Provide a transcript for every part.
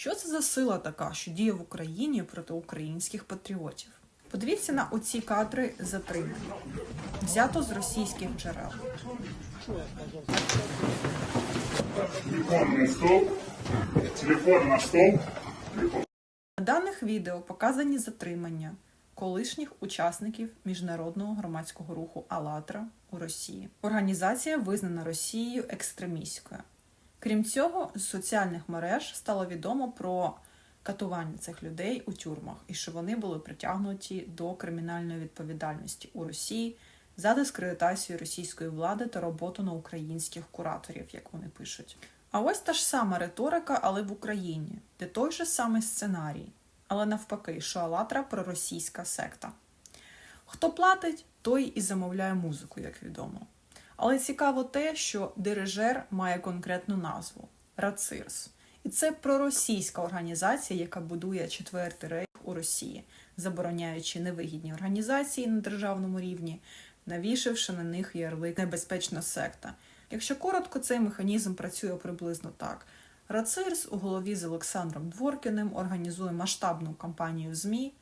Що це за сила така, що діє в Україні проти українських патріотів? Подивіться на оці кадри затримання. Взято з російських джерел. Телефон на стол. Телефон на стол. На даних відео показані затримання колишніх учасників міжнародного громадського руху «АЛЛАТРА» у Росії. Організація визнана Росією екстремістською. Крім цього, з соціальних мереж стало відомо про катування цих людей у тюрмах і що вони були притягнуті до кримінальної відповідальності у Росії за дискредитацію російської влади та роботу на українських кураторів, як вони пишуть. А ось та ж сама риторика, але в Україні, де той же самий сценарій, але навпаки, що «АЛЛАТРА» – проросійська секта. Хто платить, той і замовляє музику, як відомо. Але цікаво те, що дирижер має конкретну назву Рацирс. І це проросійська організація, яка будує четвертий рейх у Росії, забороняючи невигідні організації на державному рівні, навішавши на них ярлик небезпечна секта. Якщо коротко, цей механізм працює приблизно так. Рацирс у голові з Олександром Дворкіним організує масштабну кампанію ЗМІ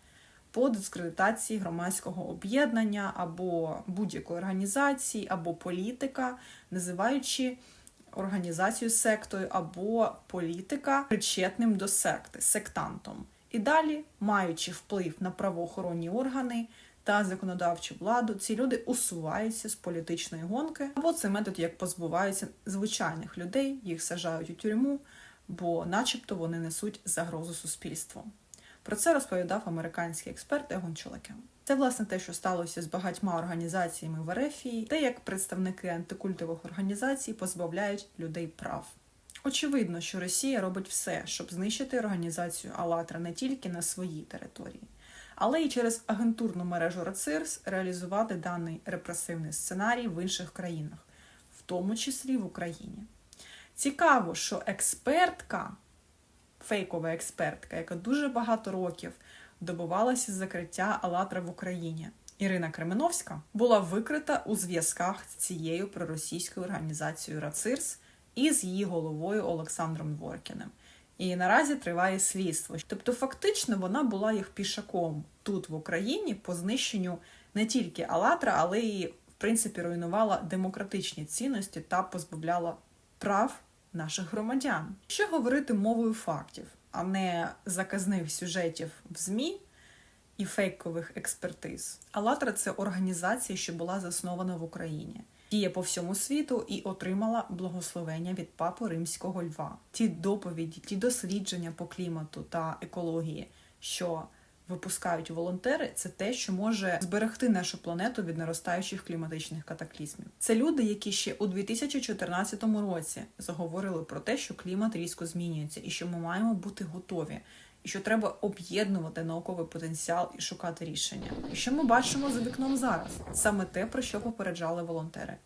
по дискредитації громадського об'єднання або будь-якої організації, або політика, називаючи організацію сектою або політика причетним до секти, сектантом. І далі, маючи вплив на правоохоронні органи та законодавчу владу, ці люди усуваються з політичної гонки, або це метод, як позбуваються звичайних людей, їх сажають у тюрму, бо, начебто, вони несуть загрозу суспільству. Про це розповідав американський експерт Егон Чолекен. Це власне те, що сталося з багатьма організаціями в Ерефії, те, як представники антикультових організацій позбавляють людей прав. Очевидно, що Росія робить все, щоб знищити організацію «АЛЛАТРА» не тільки на своїй території, але й через агентурну мережу РАЦИРС реалізувати даний репресивний сценарій в інших країнах, в тому числі в Україні. Цікаво, що експертка, фейкова експертка, яка дуже багато років добивалася закриття «АЛЛАТРА» в Україні, Ірина Кременовська, була викрита у зв'язках з цією проросійською організацією РАЦИРС і з її головою Олександром Дворкіним. І наразі триває слідство. Тобто, фактично, вона була їх пішаком тут в Україні по знищенню не тільки «АЛЛАТРА», але й в принципі руйнувала демократичні цінності та позбавляла прав наших громадян. Що говорити мовою фактів, а не заказних сюжетів в ЗМІ і фейкових експертиз. «АЛЛАТРА» – це організація, що була заснована в Україні. Діє по всьому світу і отримала благословення від папи римського льва. Ті доповіді, ті дослідження по клімату та екології, що випускають волонтери, це те, що може зберегти нашу планету від наростаючих кліматичних катаклізмів. Це люди, які ще у 2014 році заговорили про те, що клімат різко змінюється, і що ми маємо бути готові. І що треба об'єднувати науковий потенціал і шукати рішення. І що ми бачимо за вікном зараз? Саме те, про що попереджали волонтери.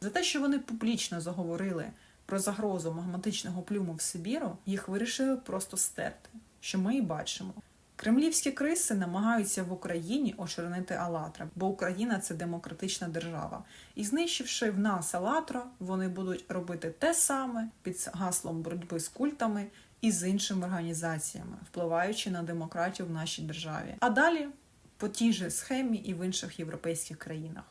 За те, що вони публічно заговорили про загрозу магматичного плюму в Сибіру, їх вирішили просто стерти, що ми і бачимо. Кремлівські криси намагаються в Україні очорнити Алатра, бо Україна це демократична держава. І знищивши в нас Алатра, вони будуть робити те саме під гаслом боротьби з культами і з іншими організаціями, впливаючи на демократію в нашій державі. А далі по тій же схемі і в інших європейських країнах.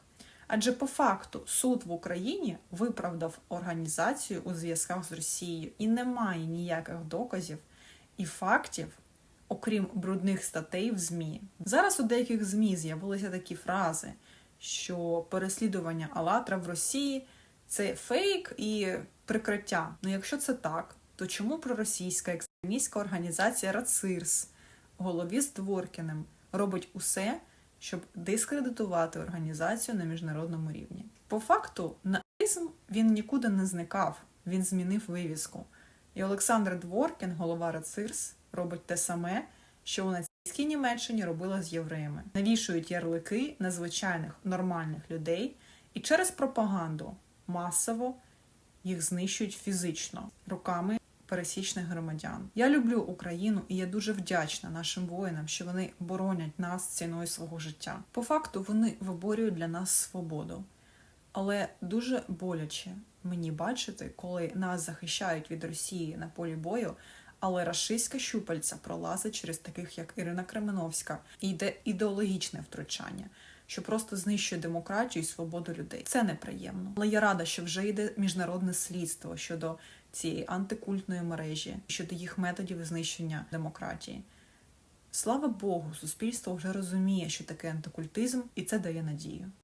Адже по факту суд в Україні виправдав організацію у зв'язках з Росією і немає ніяких доказів і фактів, окрім брудних статей в ЗМІ. Зараз у деяких ЗМІ з'явилися такі фрази, що переслідування Алатра в Росії це фейк і прикриття. Ну якщо це так, то чому проросійська екстремістська організація РАЦИРС в голові з Дворкіним робить усе, щоб дискредитувати організацію на міжнародному рівні? По факту, нацизм він нікуди не зникав, він змінив вивіску. І Олександр Дворкін, голова РАЦИРС, робить те саме, що у нацистській Німеччині робила з євреями. Навішують ярлики на звичайних нормальних людей і через пропаганду масово їх знищують фізично руками пересічних громадян. Я люблю Україну і я дуже вдячна нашим воїнам, що вони боронять нас ціною свого життя. По факту вони виборюють для нас свободу. Але дуже боляче мені бачити, коли нас захищають від Росії на полі бою, Але рашистська щупальця пролазить через таких, як Ірина Кременовська, і йде ідеологічне втручання, що просто знищує демократію і свободу людей. Це неприємно. Але я рада, що вже йде міжнародне слідство щодо цієї антикультної мережі, щодо їх методів знищення демократії. Слава Богу, суспільство вже розуміє, що таке антикультизм, і це дає надію.